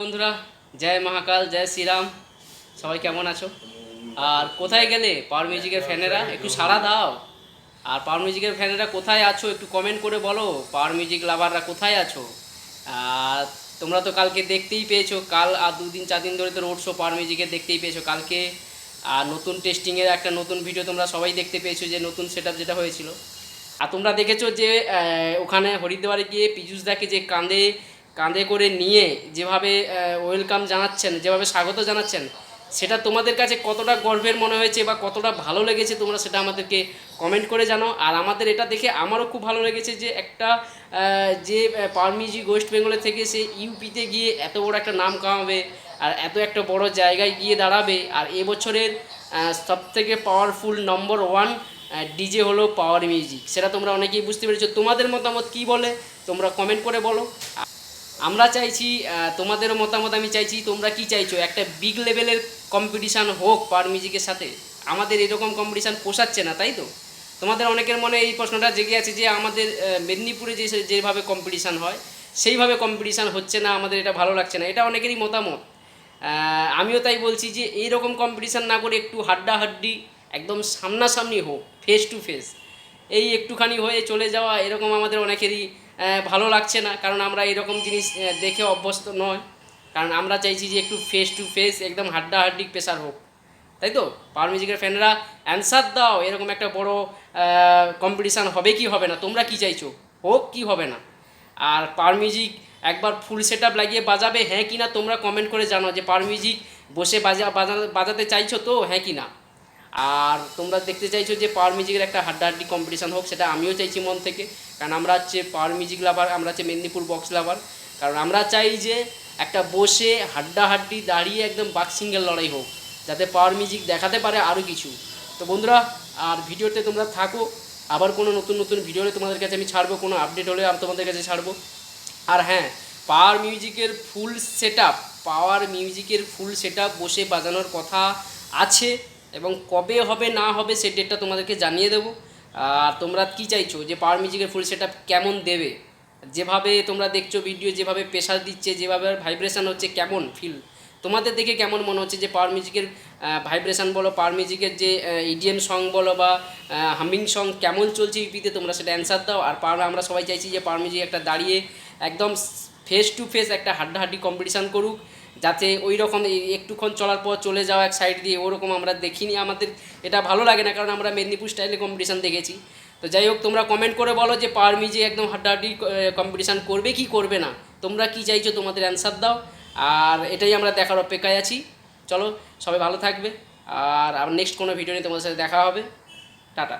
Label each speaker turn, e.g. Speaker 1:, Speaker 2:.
Speaker 1: বন্ধুরা, জয় মহাকাল, জয় শ্রীরাম। সবাই কেমন আছো? আর কোথায় গেলে পাওয়ার মিউজিকের ফ্যানেরা? একটু সাড়া দাও। আর পাওয়ার মিউজিকের ফ্যানেরা কোথায় আছো একটু কমেন্ট করে বলো। পাওয়ার মিউজিক লাভাররা কোথায় আছো? আর তোমরা তো কালকে দেখতেই পেয়েছ, কাল আর দুদিন চার দিন ধরে তো রোড শো পাওয়ার মিউজিকের দেখতেই পেয়েছ কালকে। আর নতুন টেস্টিংয়ের একটা নতুন ভিডিও তোমরা সবাই দেখতে পেয়েছ যে নতুন সেট যেটা হয়েছিল। আর তোমরা দেখেছ যে ওখানে হরিদ্বারে গিয়ে পীযুষদাকে যে কাঁধে কাঁধে করে নিয়ে যেভাবে ওয়েলকাম জানাচ্ছেন, যেভাবে স্বাগত জানাচ্ছেন, সেটা তোমাদের কাছে কতটা গর্বের মনে হয়েছে বা কতটা ভালো লেগেছে তোমরা সেটা আমাদেরকে কমেন্ট করে জানো। আর আমাদের এটা দেখে আমারও খুব ভালো লেগেছে যে একটা যে পাওয়ার মিউজিক ওয়েস্ট বেঙ্গলে থেকে সে ইউপিতে গিয়ে এত বড় একটা নাম কামাবে আর এত একটা বড় জায়গায় গিয়ে দাঁড়াবে। আর এবছরের সব থেকে পাওয়ারফুল নম্বর ওয়ান ডিজে হলো পাওয়ার মিউজিক সেটা তোমরা অনেকেই বুঝতে পেরেছ। তোমাদের মতামত কি বলে? তোমরা কমেন্ট করে বলো। আমরা চাইছি তোমাদের মতামত আমি চাইছি, তোমরা কি চাইছো? একটা বিগ লেভেলের কম্পিটিশান হোক পার মিউজিকের সাথে। আমাদের এরকম কম্পিটিশান পোষাচ্ছে না, তাই তো? তোমাদের অনেকের মনে এই প্রশ্নটা জেগে আছে যে আমাদের মেদিনীপুরে যে যেভাবে কম্পিটিশান হয়, সেইভাবে কম্পিটিশান হচ্ছে না, আমাদের এটা ভালো লাগছে না। এটা অনেকেরই মতামত। আমিও তাই বলছি যে এইরকম কম্পিটিশান না করে একটু হাড্ডাহাড্ডি একদম সামনাসামনি হোক ফেস টু ফেস এই একটুখানি হয়ে চলে যাওয়া, এরকম আমাদের অনেকেরই ভালো লাগছে না, কারণ আমরা এরকম জিনিস দেখে অভ্যস্ত নয়। কারণ আমরা চাইছি যে একটু ফেস টু ফেস একদম হাড্ডাহাড্ডি প্রেশার হোক। তাই তো? পাওয়ার মিউজিকের ফ্যানরা অ্যান্সার দাও, এরকম একটা বড় কম্পিটিশান হবে কি হবে না? তোমরা কি চাইছো? হোক কি হবে না। আর পাওয়ার মিউজিক একবার ফুল সেট আপ লাগিয়ে বাজাবে হ্যাঁ কি না? তোমরা কমেন্ট করে জানো যে পাওয়ার মিউজিক বসে বাজা, বাজা- বাজাতে চাইছো তো হ্যাঁ কি না? আর তোমরা দেখতে চাইছো যে পাওয়ার মিউজিকের একটা হাড্ডাহাড্ডি কম্পিটিশান হোক, সেটা আমিও চাইছি মন থেকে। কারণ আমরা হচ্ছে পাওয়ার মিউজিক লাভার আমরা হচ্ছে মেদিনীপুর বক্স লাভার কারণ আমরা চাই যে একটা বসে হাড্ডাহাড্ডি দাঁড়িয়ে একদম বাক লড়াই হোক, যাতে পাওয়ার মিউজিক দেখাতে পারে আরও কিছু। তো বন্ধুরা, আর ভিডিওতে তোমরা থাকো। আবার কোনো নতুন নতুন ভিডিও হলে তোমাদের কাছে আমি ছাড়বো, কোনো আপডেট হলে আমি তোমাদের কাছে ছাড়বো। আর হ্যাঁ পাওয়ার মিউজিকের ফুল সেট পাওয়ার মিউজিকের ফুল সেট বসে বাজানোর কথা আছে। এবং কবে হবে, না হবে সে ডেটটা তোমাদেরকে জানিয়ে দেবো। আর তোমরা কি চাইছো যে পাওয়ার মিউজিকের ফুল সেট কেমন দেবে? যেভাবে তোমরা দেখছ ভিডিও যেভাবে প্রেশার দিচ্ছে, যেভাবে ভাইব্রেশন হচ্ছে, কেমন ফিল তোমাদের দেখে কেমন মনে হচ্ছে যে পাওয়ার মিউজিকের ভাইব্রেশন বলো পাওয়ার মিউজিকের যে ইডিএম সং বলো বা হামিং সং কেমন চলছে ইউপিতে তোমরা সেটা অ্যান্সার দাও। আর পাওয়ার আমরা সবাই চাইছি যে পাওয়ার মিউজিক একটা দাঁড়িয়ে একদম ফেস টু ফেস একটা হাড্ডাহাড্ডি কম্পিটিশান করুক, যাতে ওই রকম একটুক্ষণ চলার পর চলে যাওয়া এক সাইড দিয়ে ওরকম আমরা দেখিনি। আমাদের এটা ভালো লাগে না, কারণ আমরা মেদিনীপুর স্টাইলে কম্পিটিশান দেখেছি। তো যাই হোক, তোমরা কমেন্ট করে বলো যে পাওয়ার মিউজিক একদম হাড্ডাহাড্ডি কম্পিটিশান করবে কি করবে না। তোমরা কি চাইছো তোমাদের অ্যান্সার দাও। আর এটাই আমরা দেখার অপেক্ষায় আছি। চলো, সবাই ভালো থাকবে। আর নেক্সট কোনো ভিডিও নিয়ে তোমাদের সাথে দেখা হবে। টাটা।